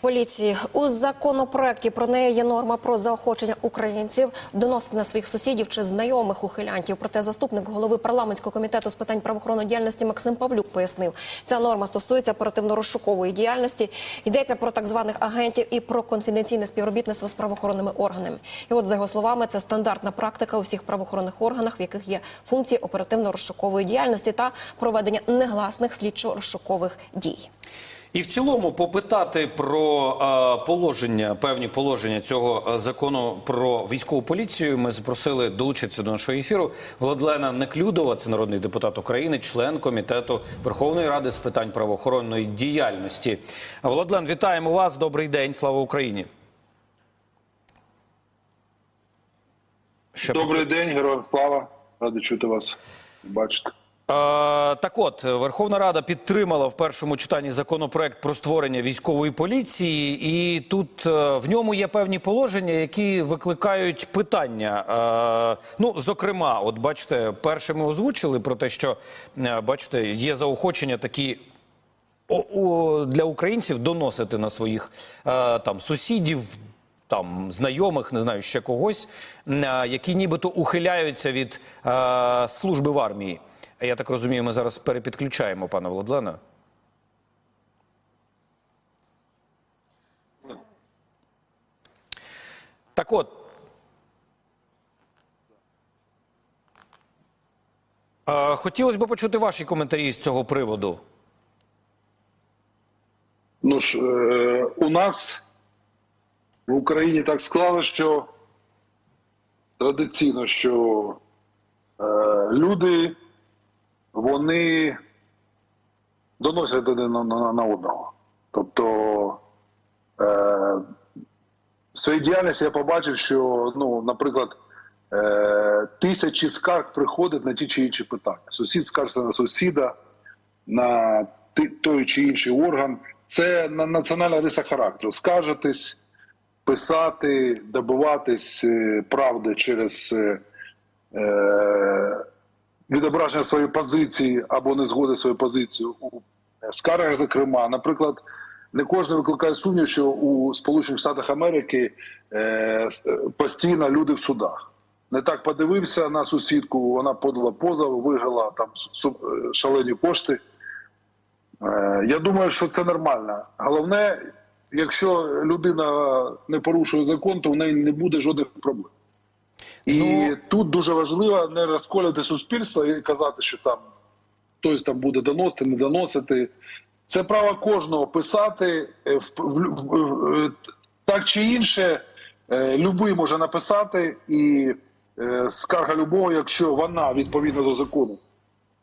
Поліції у законопроекті про неї є норма про заохочення українців доносити на своїх сусідів чи знайомих ухилянтів. Проте заступник голови парламентського комітету з питань правоохоронної діяльності Максим Павлюк пояснив, ця норма стосується оперативно-розшукової діяльності. Йдеться про так званих агентів і про конфіденційне співробітництво з правоохоронними органами. І от за його словами, це стандартна практика у всіх правоохоронних органах, в яких є функції оперативно-розшукової діяльності та проведення негласних слідчо-розшукових дій. І в цілому попитати про е, положення, певні положення цього е, закону про військову поліцію. Ми запросили долучитися до нашого ефіру Владлена Неклюдова, це народний депутат України, член комітету Верховної Ради з питань правоохоронної діяльності. Владлен, вітаємо вас. Добрий день. Слава Україні. Ще Добрий день, героям слава. Радий чути вас. Бачите. Е, Так от Верховна Рада підтримала в першому читанні законопроект про створення військової поліції, і тут е, в ньому є певні положення, які викликають питання. Е, Ну, зокрема, от бачите, перше ми озвучили про те, що бачите, є заохочення такі. Для українців доносити на своїх там сусідів, там знайомих, не знаю ще когось, які нібито ухиляються від служби в армії. Я так розумію, ми зараз перепідключаємо пана Владлена. Так от. Хотілося б почути ваші коментарі з цього приводу. Ну ж, е, у нас в Україні так склалося, що традиційно, що е, люди вони доносять один на, на, на одного. Тобто е, в своїй діяльності я побачив, що, ну, наприклад, е, тисячі скарг приходять на ті чи інші питання. Сусід скаржиться на сусіда, на той чи інший орган. Це на- національна риса характеру. Скаржитись, писати, добиватись е, правди через е, е, відображення своєї позиції або незгоди своєї позиції у скаргах, зокрема, наприклад, не кожен викликає сумнів, що у Сполучених Штатах Америки е, постійно люди в судах. Не так подивився на сусідку, вона подала позов, виграла там е, шалені кошти. Е, Я думаю, що це нормально. Головне, якщо людина не порушує закон, то в неї не буде жодних проблем. І Ну- тут дуже важливо не розколювати суспільство і казати, що там хтось там буде доносити, не доносити. Це право кожного писати е, в, в, в- так чи інше. е, Любий може написати, і е, скарга любого, якщо вона відповідно до закону,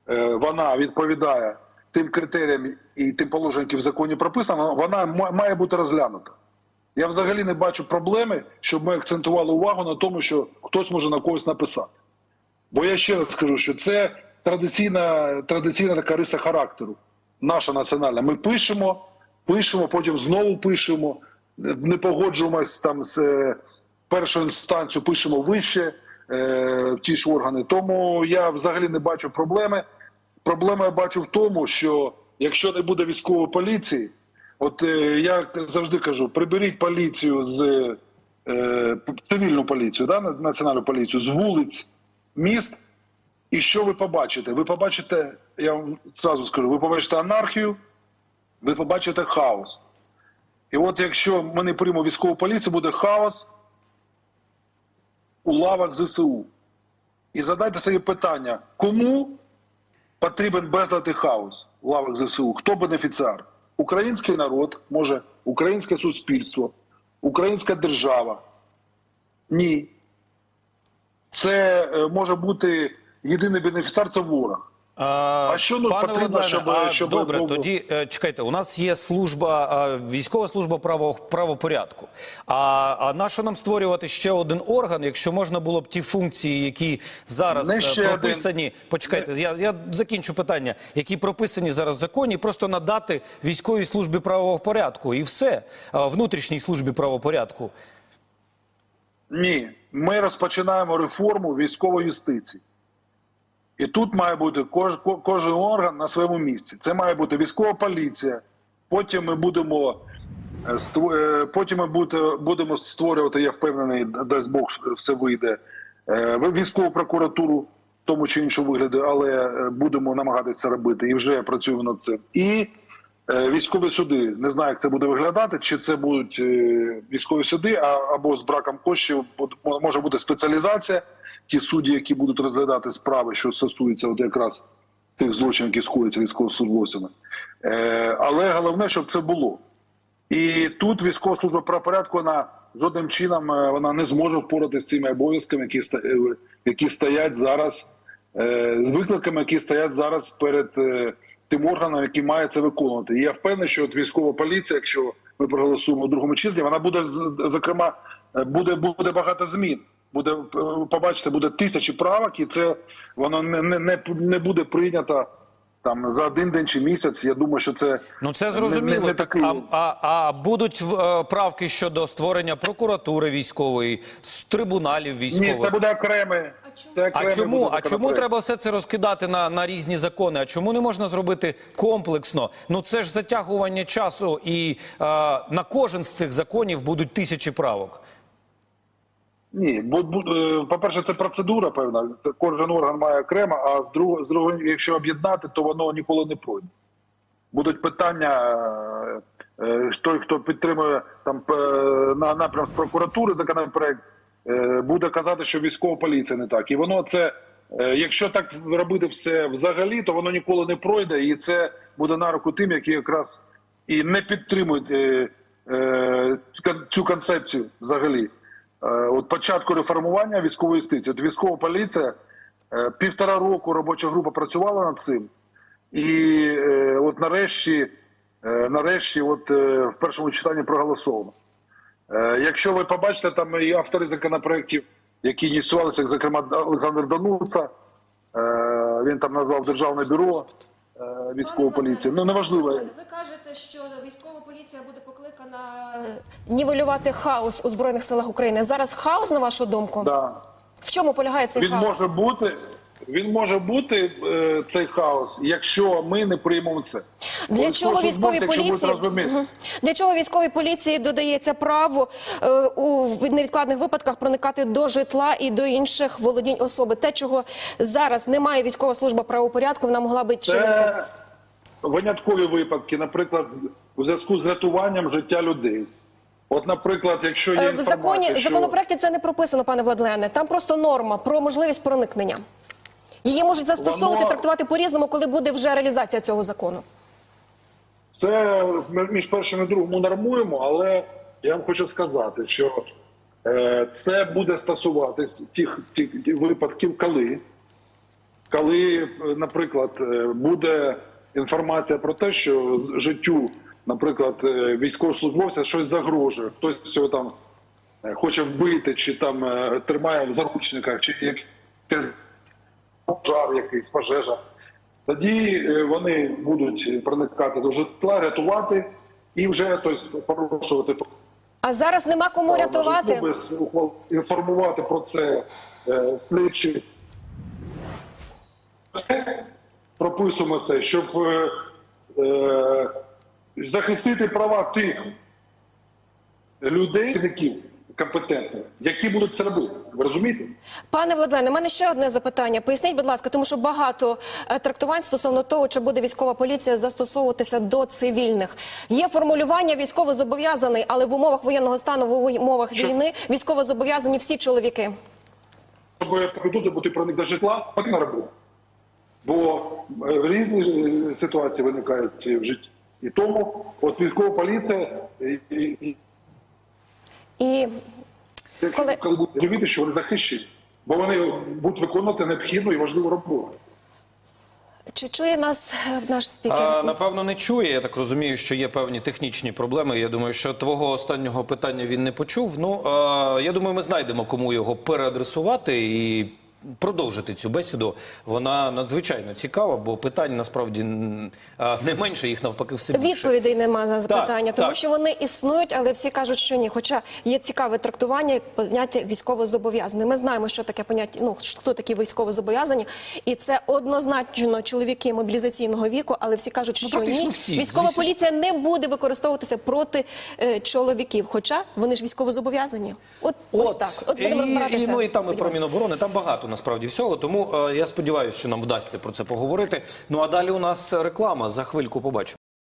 е, вона відповідає тим критеріям і тим положенням, які в законі прописано, вона ма- має бути розглянута. Я взагалі не бачу проблеми, щоб ми акцентували увагу на тому, що хтось може на когось написати. Бо я ще раз скажу, що це традиційна, традиційна така риса характеру, наша національна. Ми пишемо, пишемо, потім знову пишемо, не погоджуємось там з е, першою інстанцією, пишемо вище е, ті ж органи. Тому я взагалі не бачу проблеми. Проблема я бачу в тому, що якщо не буде військової поліції, от е, я завжди кажу: приберіть поліцію з е, цивільну поліцію, да, національну поліцію з вулиць, міст. І що ви побачите? Ви побачите, я вам зразу скажу, ви побачите анархію, ви побачите хаос. І от якщо ми не приймемо військову поліцію, буде хаос у лавах ЗСУ. І задайте собі питання, кому потрібен безлад хаос у лавах ЗСУ? Хто бенефіціар? Український народ, може, українське суспільство, українська держава? Ні. Це е, може бути єдиний бенефіціар це ворог. А, що, ну, пане потрібно, щоб- а, щоб добре, було- тоді е, чекайте. У нас є служба, військова служба право, правопорядку. А, а на що нам створювати ще один орган, якщо можна було б ті функції, які зараз Не е, ще один. прописані? Почекайте, я, я закінчу питання, які прописані зараз в законі, просто надати військовій службі правопорядку і все внутрішній службі правопорядку. Ні, ми розпочинаємо реформу військової юстиції. І тут має бути кож, кожен орган на своєму місці. Це має бути військова поліція. Потім ми будемо Е, е, Потім ми будемо створювати, я впевнений, дасть Бог все вийде. е, Військову прокуратуру в тому чи іншому вигляді, але будемо намагатися робити і вже працюємо над цим. І військові суди. Не знаю, як це буде виглядати, чи це будуть військові суди, або з браком коштів може бути спеціалізація. Ті судді, які будуть розглядати справи, що стосуються от якраз тих злочинів, які скоюються військовослужбовцями. Е, але головне, щоб це було. І тут військова служба правопорядку вона жодним чином е, вона не зможе впоратися з цими обов'язками, які, е, які стоять зараз, е, з викликами, які стоять зараз перед е, тим органом, який має це виконувати. І я впевнений, що от військова поліція, якщо ми проголосуємо у другому читанні, вона буде зокрема е, буде, буде багато змін. Буде е, побачите, буде тисячі правок, і це воно не, не, не, не буде прийнято там за один день чи місяць. Я думаю, що це Ну це зрозуміло. не- не Так, такий- а, а, а будуть е, правки щодо створення прокуратури військової, з трибуналів військових? Ні, це буде окреме. Це А чому? А чому треба все це розкидати на, на різні закони? А чому не можна зробити комплексно? Ну це ж затягування часу, і е, на кожен з цих законів будуть тисячі правок. Ні, бо е, по-перше, це процедура певна. Це кожен орган має окремо, а з другого, з другого, якщо об'єднати, то воно ніколи не пройде. Будуть питання. е, е, Той, хто підтримує там на напрям з прокуратури законопроект, буде казати, що військова поліція не так. І воно це, якщо так робити все взагалі, то воно ніколи не пройде, і це буде на руку тим, які якраз і не підтримують цю концепцію взагалі. Е, От початку реформування військової юстиції. От військова поліція е, півтора року робоча група працювала над цим. І е, от нарешті, нарешті, от в першому читанні проголосовано. Якщо ви побачите, там і автори законопроєктів, які ініціювалися, як, зокрема Олександр Дануца, він там назвав Державне бюро військової поліції. Ну неважливо. Ви кажете, що військова поліція буде покликана е, нівелювати хаос у збройних силах України. Зараз хаос, на вашу думку? Да. В чому полягає цей Він хаос? може бути. Він може бути е, цей хаос, якщо ми не приймемо це. Для Ось чого військовій поліції для чого військовій поліції додається право е, у невідкладних випадках проникати до житла і до інших володінь особи? Те, чого зараз немає військова служба правопорядку, вона могла би чинити. Це виняткові випадки, наприклад, у зв'язку з рятуванням життя людей. От, наприклад, якщо є Е, В законі в що... законопроекті це не прописано, пане Владлене. Там просто норма про можливість проникнення. Її можуть застосовувати, Воно- трактувати по-різному, коли буде вже реалізація цього закону. Це ми між першим і другим нормуємо, але я вам хочу сказати, що е, це буде стосуватись тих, тих, тих випадків, коли, коли, наприклад, е, буде інформація про те, що з життю, наприклад, е, військовослужбовця щось загрожує, хтось його там е, хоче вбити, чи там е, тримає в заручниках, чи якийсь пожар якийсь, пожежа. Тоді вони будуть проникати до житла, рятувати і вже тобто, порушувати А зараз нема кому рятувати. без інформувати про це е, Прописуємо це, щоб е, е, захистити права тих людей, компетентних, які будуть це робити. Ви розумієте? Пане Владлене, у мене ще одне запитання. Поясніть, будь ласка, тому що багато е, трактувань стосовно того, чи буде військова поліція застосовуватися до цивільних. Є формулювання військовозобов'язаний, але в умовах воєнного стану, в умовах Що? війни військовозобов'язані всі чоловіки. Щоб конституція бути проник до житла, потрібно робити. Бо е, різні е, ситуації виникають в житті. І тому от військова поліція, і, і, і, І Коли- коли будуть розуміти, що вони захищені, бо вони будуть виконувати необхідну і важливу роботу. чи чує нас е, наш спікер? А, напевно, не чує. Я так розумію, що є певні технічні проблеми. Я думаю, що твого останнього питання він не почув. Ну а, я думаю, ми знайдемо кому його переадресувати і продовжити цю бесіду. Вона надзвичайно цікава, бо питань насправді не менше, їх навпаки все більше. Відповідей нема на запитання, тому так. що вони існують, але всі кажуть, що ні. Хоча є цікаве трактування поняття військовозобов'язаний. Ми знаємо, що таке поняття, ну хто такі військовозобов'язані, і це однозначно чоловіки мобілізаційного віку, але всі кажуть, що Ну, ні. всі, Військова звісно. поліція не буде використовуватися проти е, чоловіків. Хоча вони ж військовозобов'язані. От, ось так. От будемо і, розбиратися. І, ну і там і про. Міноборони, там багато насправді всього. Тому е, я сподіваюся, що нам вдасться про це поговорити. Ну а далі у нас реклама. За хвильку побачимо.